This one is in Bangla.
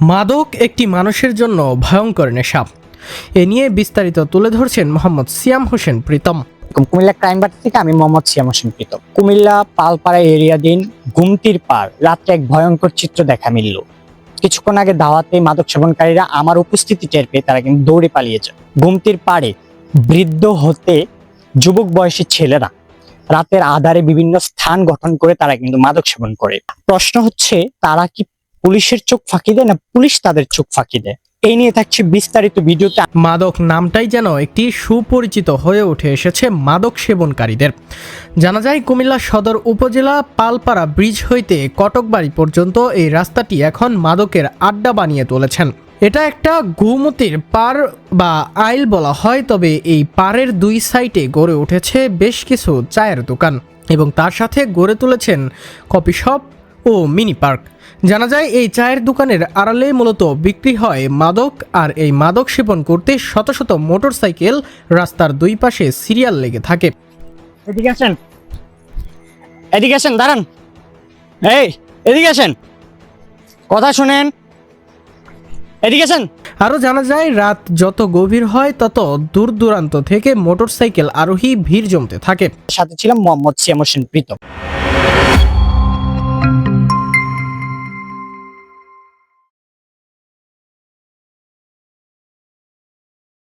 মাদক একটি মানুষের জন্য ভয়ঙ্কর নেশা। এ নিয়ে বিস্তারিত তুলে ধরছেন মোহাম্মদ সিয়াম হোসেন প্রীতম। কুমিল্লা ক্রাইম বাট থেকে আমি মোহাম্মদ সিয়াম হোসেন প্রীতম। কুমিল্লা পালপাড়া এরিয়া দিন গুমতির পার রাত্রে এক ভয়ঙ্কর চিত্র দেখা মিলল। কিছুক্ষণ আগে দাওয়াতে মাদক সেবনকারীরা আমার উপস্থিতি টের পেয়ে তারা কিন্তু দৌড়ে পালিয়েছে গুমতির পাড়ে বৃদ্ধ হতে যুবক বয়সী ছেলেরা রাতের আধারে বিভিন্ন স্থান গঠন করে তারা কিন্তু মাদক সেবন করে। প্রশ্ন হচ্ছে, তারা কি পুলিশের চোখ ফাঁকি দেয় না পুলিশ তাদের চোখ ফাঁকি দেয়? এই নিয়ে থাকছে বিস্তারিত ভিডিওতে। মাদক নামটাই যেন একটি সুপরিচিত হয়ে উঠে এসেছে মাদক সেবনকারীদের। জানা যায়, কুমিল্লা সদর উপজেলা পালপাড়া ব্রিজ হইতে কটকবাড়ি পর্যন্ত এই রাস্তাটি এখন মাদকের আড্ডা বানিয়ে তুলেছেন। এটা একটা গুমতির পার বা আইল বলা হয়, তবে এই পারের দুই সাইডে গড়ে উঠেছে বেশ কিছু চায়ের দোকান এবং তার সাথে গড়ে তুলেছেন কফি শপ ও মিনি পার্ক। জানা যায় এই চায়ের দোকানের আড়ালে মূলত বিক্রি হয় মাদক আর এই মাদক সেবন করতে শত শত মোটরসাইকেল রাস্তার দুই পাশে সিরিয়াল লেগে থাকে। এদিকে আসেন। এদিকে আসেন দাঁড়ান। এই এদিকে আসেন। কথা শুনেন। এদিকে আসেন। আরও জানা যায় রাত যত গভীর হয় তত দূর দূরান্ত থেকে মোটরসাইকেল আরোহী ভিড় জমতে থাকে। সাথে ছিলাম মোহাম্মদ সিয়াম হোসেন প্রীতম।